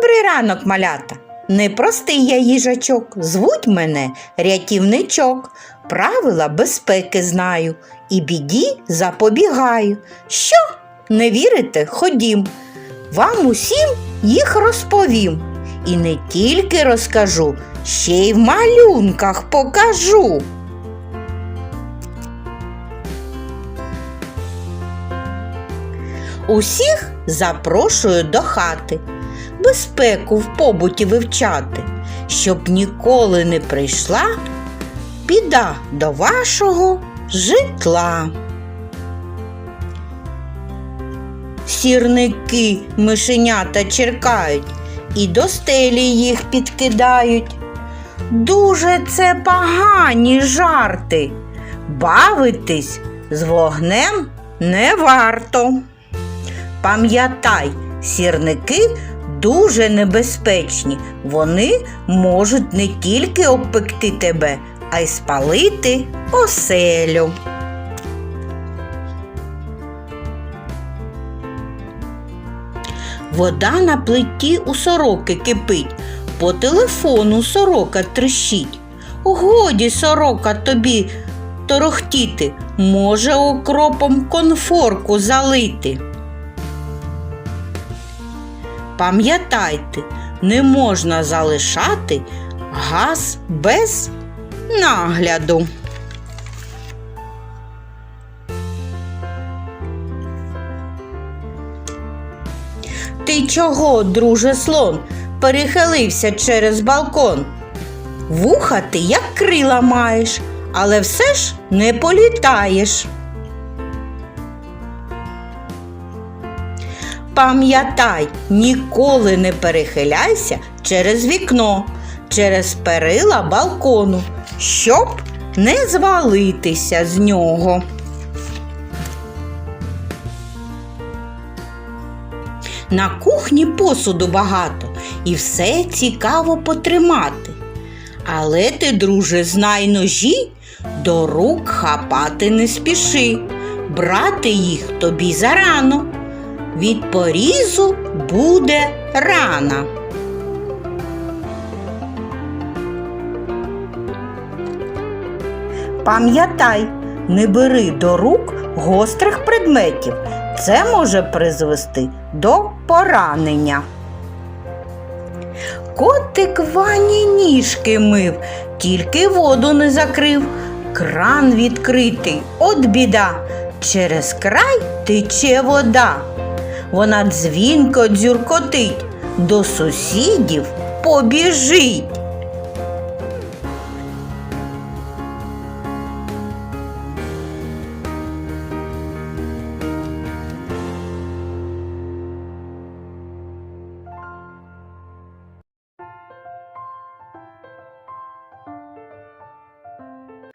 Добрий ранок, малята. Непростий я їжачок, звуть мене рятівничок. Правила безпеки знаю і біді запобігаю. Що? Не вірите? Ходім. Вам усім їх розповім. І не тільки розкажу, ще й в малюнках покажу. Усіх запрошую до хати, безпеку в побуті вивчати, щоб ніколи не прийшла біда до вашого житла. Сірники мишенята черкають і до стелі їх підкидають. Дуже це погані жарти. Бавитись з вогнем не варто. Пам'ятай, сірники дуже небезпечні. Вони можуть не тільки обпекти тебе, а й спалити оселю. Вода на плиті у сороки кипить, по телефону сорока трещить. Годі сорока тобі торохтіти, може окропом конфорку залити. Пам'ятайте, не можна залишати газ без нагляду. Ти чого, друже слон, перехилився через балкон? Вуха ти, як крила маєш, але все ж не політаєш. Пам'ятай, ніколи не перехиляйся через вікно, через перила балкону, щоб не звалитися з нього. На кухні посуду багато і все цікаво потримати. Але ти, друже, знай ножі, до рук хапати не спіши, брати їх тобі зарано. Від порізу буде рана. Пам'ятай, не бери до рук гострих предметів. Це може призвести до поранення. Котик вані ніжки мив, тільки воду не закрив. Кран відкритий, от біда. Через край тече вода. Вона дзвінко дзюркотить, до сусідів побіжить.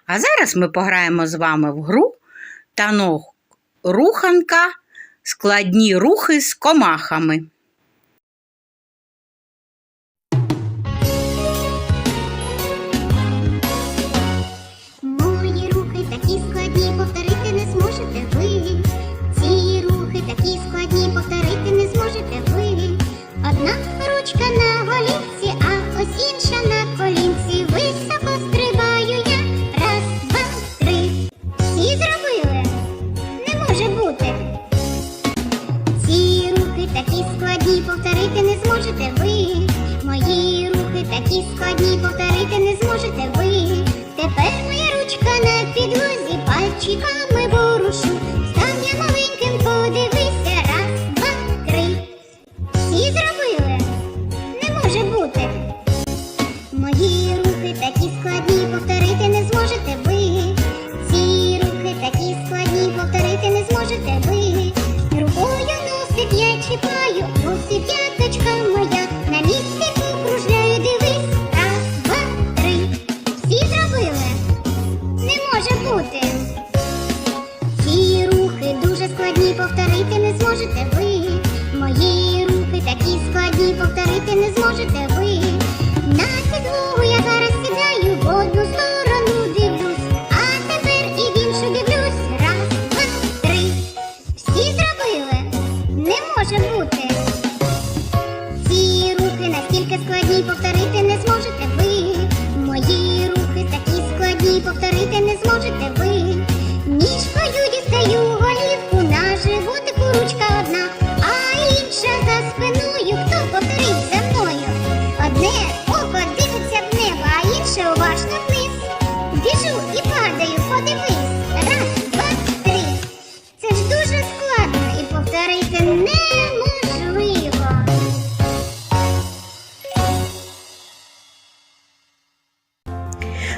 А зараз ми пограємо з вами в гру танок руханка, складні рухи з комахами.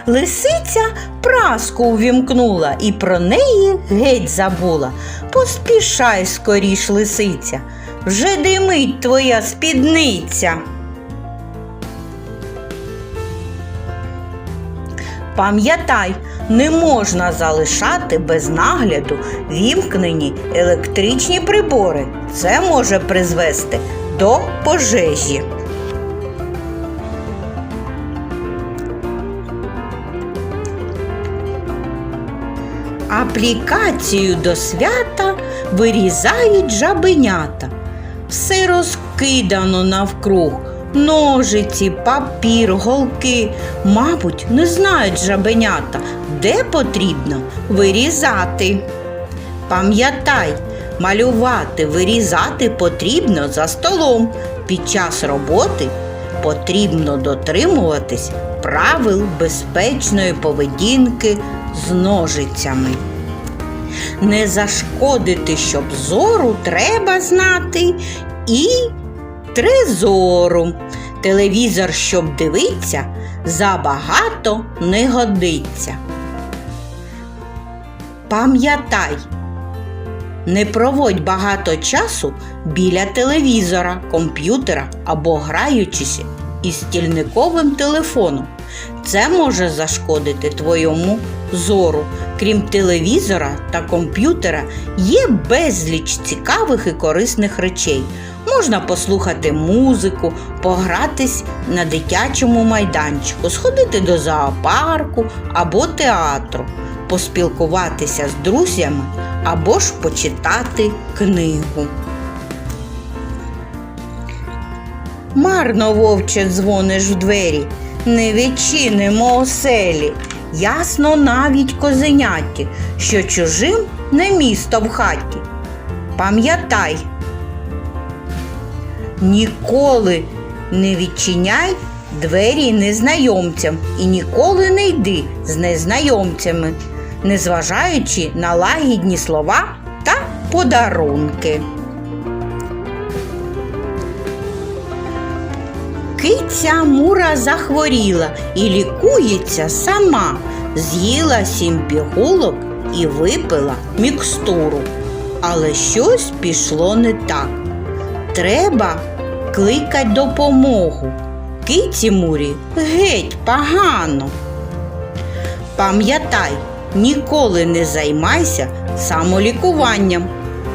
Лисиця праску увімкнула і про неї геть забула. Поспішай скоріш, лисиця, вже димить твоя спідниця. Пам'ятай, не можна залишати без нагляду вімкнені електричні прибори. Це може призвести до пожежі. Аплікацію до свята вирізають жабенята. Все розкидано навкруг. Ножиці, папір, голки. Мабуть, не знають жабенята, де потрібно вирізати. Пам'ятай, малювати, вирізати потрібно за столом. Під час роботи потрібно дотримуватись правил безпечної поведінки з ножицями. Не зашкодити, щоб зору треба знати і трезору. Телевізор, щоб дивиться, забагато не годиться. Пам'ятай, не проводь багато часу біля телевізора, комп'ютера або граючись із стільниковим телефоном. Це може зашкодити твоєму зору. Крім телевізора та комп'ютера, є безліч цікавих і корисних речей. Можна послухати музику, погратись на дитячому майданчику, сходити до зоопарку або театру, поспілкуватися з друзями або ж почитати книгу. Марно, вовче, дзвониш в двері, не відчинимо оселі. Ясно навіть козеняті, що чужим не місто в хаті. Пам'ятай, ніколи не відчиняй двері незнайомцям і ніколи не йди з незнайомцями, незважаючи на лагідні слова та подарунки. Киця Мура захворіла і лікується сама. З'їла сім пігулок і випила мікстуру. Але щось пішло не так. Треба кликать допомогу. Киці Мурі геть погано. Пам'ятай, ніколи не займайся самолікуванням.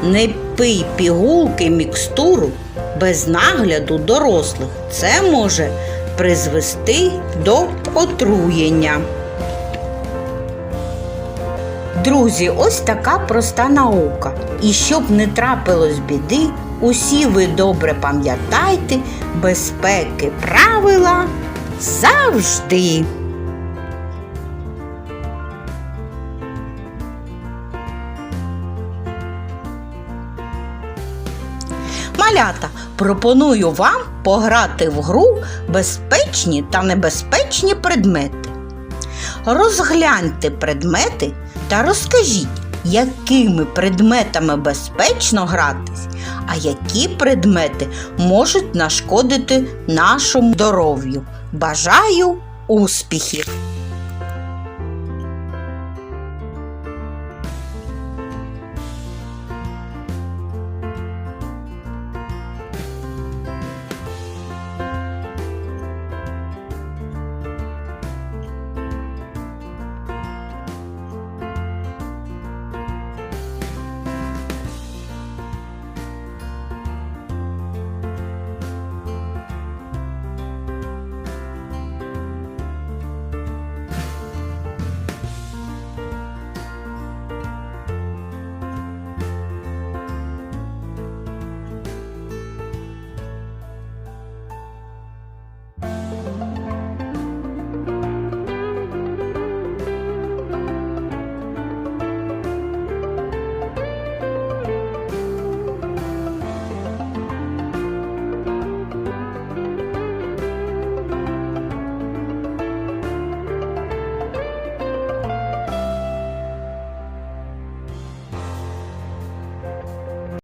Не пий пігулки мікстуру без нагляду дорослих. Це може призвести до отруєння. Друзі, ось така проста наука. І щоб не трапилось біди, усі ви добре пам'ятайте, безпеки правила завжди. Малята, пропоную вам пограти в гру безпечні та небезпечні предмети. Розгляньте предмети та розкажіть, якими предметами безпечно гратись, а які предмети можуть нашкодити нашому здоров'ю. Бажаю успіхів!